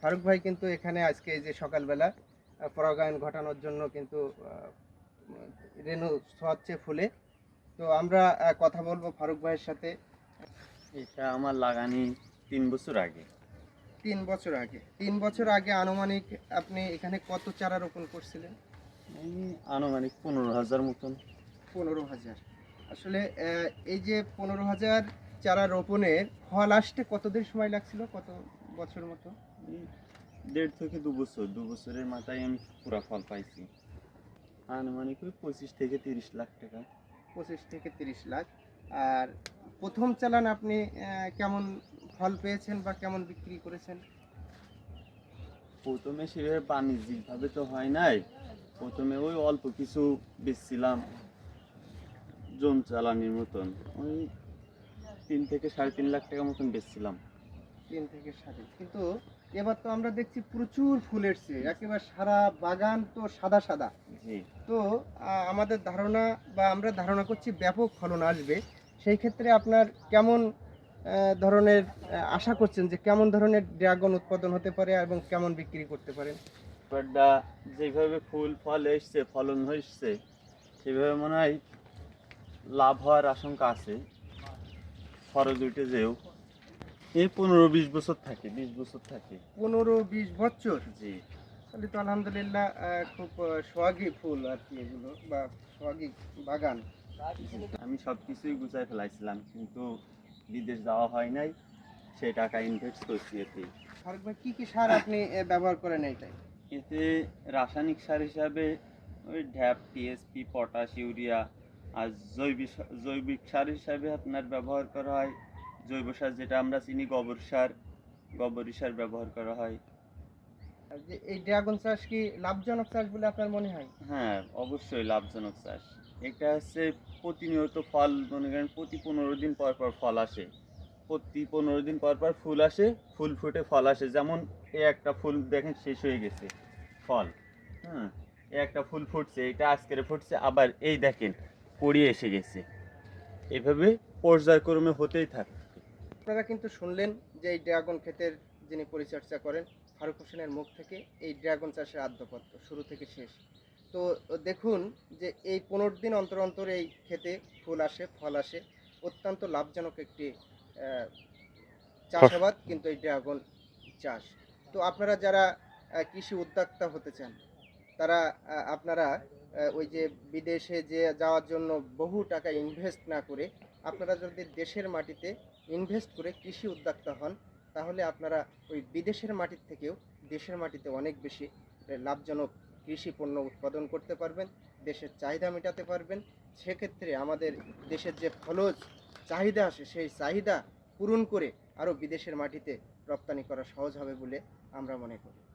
ফারুক ভাই কিন্তু এখানে আজকে এই যে সকালবেলা পরাগায়ন ঘটানোর জন্য কিন্তু রেণু ছোঁয়াচ্ছে ফুলে। তো আমরা কথা বলব ফারুক ভাইয়ের সাথে। এটা আমার লাগানি তিন বছর আগে। তিন বছর আগে। তিন বছর আগে আনুমানিক আপনি এখানে কত চারা রোপণ করছিলেন? আনুমানিক পনেরো হাজার মতন। পনেরো হাজার। আসলে এই যে পনেরো হাজার চারা রোপণের ফল আসতে কতদিন সময় লাগছিল? কত বছর মতো? দেড় থেকে দু বছর দু বছরের মাথায় আমি পুরা ফল পাইছি। আনুমানিক ওই পঁচিশ থেকে তিরিশ লাখ টাকা। পঁচিশ থেকে তিরিশ লাখ। আর প্রথম চালান আপনি কেমন ফল পেয়েছেন বা কেমন বিক্রি করেছেন? প্রথমে সেভাবে বাণিজ্যিকভাবে তো হয় নাই। প্রথমে ওই অল্প কিছু বেচছিলাম জম চালানির মতন। ওই তিন থেকে সাড়ে তিন লাখ টাকা মতন বেচছিলাম। তিন থেকে সাড়ে কিন্তু এবার তো আমরা দেখছি প্রচুর ফুল এসছে একেবারে সারা বাগান তো সাদা সাদা। তো আমাদের ধারণা বা আমরা ধারণা করছি ব্যাপক ফলন আসবে। সেই ক্ষেত্রে আপনার কেমন ধরনের আশা করছেন যে কেমন ধরনের ড্রাগন উৎপাদন হতে পারে এবং কেমন বিক্রি করতে পারেন যেভাবে ফুল ফল এসছে ফলন হয়েছে সেভাবে মনে হয় লাভ হওয়ার আশঙ্কা আছে। খরচ উঠে যেও। এই পনেরো বিশ বছর থাকে বিশ বছর থাকে। পনেরো বিশ বছর? জি। তাহলে তো আলহামদুলিল্লাহ খুব সোহাগী ফুল আর কি এগুলো বা সোহাগী বাগান। আমি সব কিছুই গুছাই ফেলাইছিলাম কিন্তু বিদেশ যাওয়া হয় নাই সেই টাকা ইনভেস্ট করছি এতে। ফারুক ভাই কি কি সার আপনি ব্যবহার করেন এইটাই এতে রাসায়নিক সার হিসাবে ওই ঢ্যাপ টিএসপি পটাশ ইউরিয়া আর জৈবিক জৈবিক সার হিসাবে আপনার ব্যবহার করা হয়। জৈব সার যেটা আমরা চিনি গোবর সার গোবরী সার ব্যবহার করা হয়। এই ড্রাগন চাষ কি লাভজনক চাষ বলে আপনার মনে হয়? হ্যাঁ অবশ্যই লাভজনক চাষ। এটা হচ্ছে প্রতিনিয়ত ফল মনে করেন প্রতি পনেরো দিন পর পর ফল আসে। প্রতি পনেরো দিন পর পর ফুল আসে ফুল ফুটে ফল আসে। যেমন এ একটা ফুল দেখেন শেষ হয়ে গেছে ফল। হ্যাঁ এ একটা ফুল ফুটছে এটা আজকের ফুটছে আবার এই দেখেন পড়িয়ে এসে গেছে। এভাবে পর্যায়ক্রমে হতেই থাকে। আপনারা কিন্তু শুনলেন যে এই ড্রাগন ক্ষেতের যিনি পরিচর্যা করেন, ফারুক হোসেনের মুখ থেকে এই ড্রাগন চাষের আদ্যপত্র, শুরু থেকে শেষ। তো দেখুন যে এই পনেরো দিন অন্তর অন্তর এই ক্ষেতে ফুল আসে, ফল আসে। অত্যন্ত লাভজনক একটি চাষাবাদ কিন্তু এই ড্রাগন চাষ। তো আপনারা যারা কৃষি উদ্যোক্তা হতে চান, তারা আপনারা ওই যে বিদেশে যে যাওয়ার জন্য বহু টাকা ইনভেস্ট না করে আপনারা যদি দেশের মাটিতে ইনভেস্ট করে কৃষি উদ্যোক্তা হন, তাহলে আপনারা ওই বিদেশের মাটির থেকেও দেশের মাটিতে অনেক বেশি লাভজনক কৃষি পণ্য উৎপাদন করতে পারবেন, দেশের চাহিদা মেটাতে পারবেন। সেক্ষেত্রে আমাদের দেশের যে ফলজ চাহিদা আসে সেই চাহিদা পূরণ করে আরও বিদেশের মাটিতে রপ্তানি করা সহজ হবে বলে আমরা মনে করি।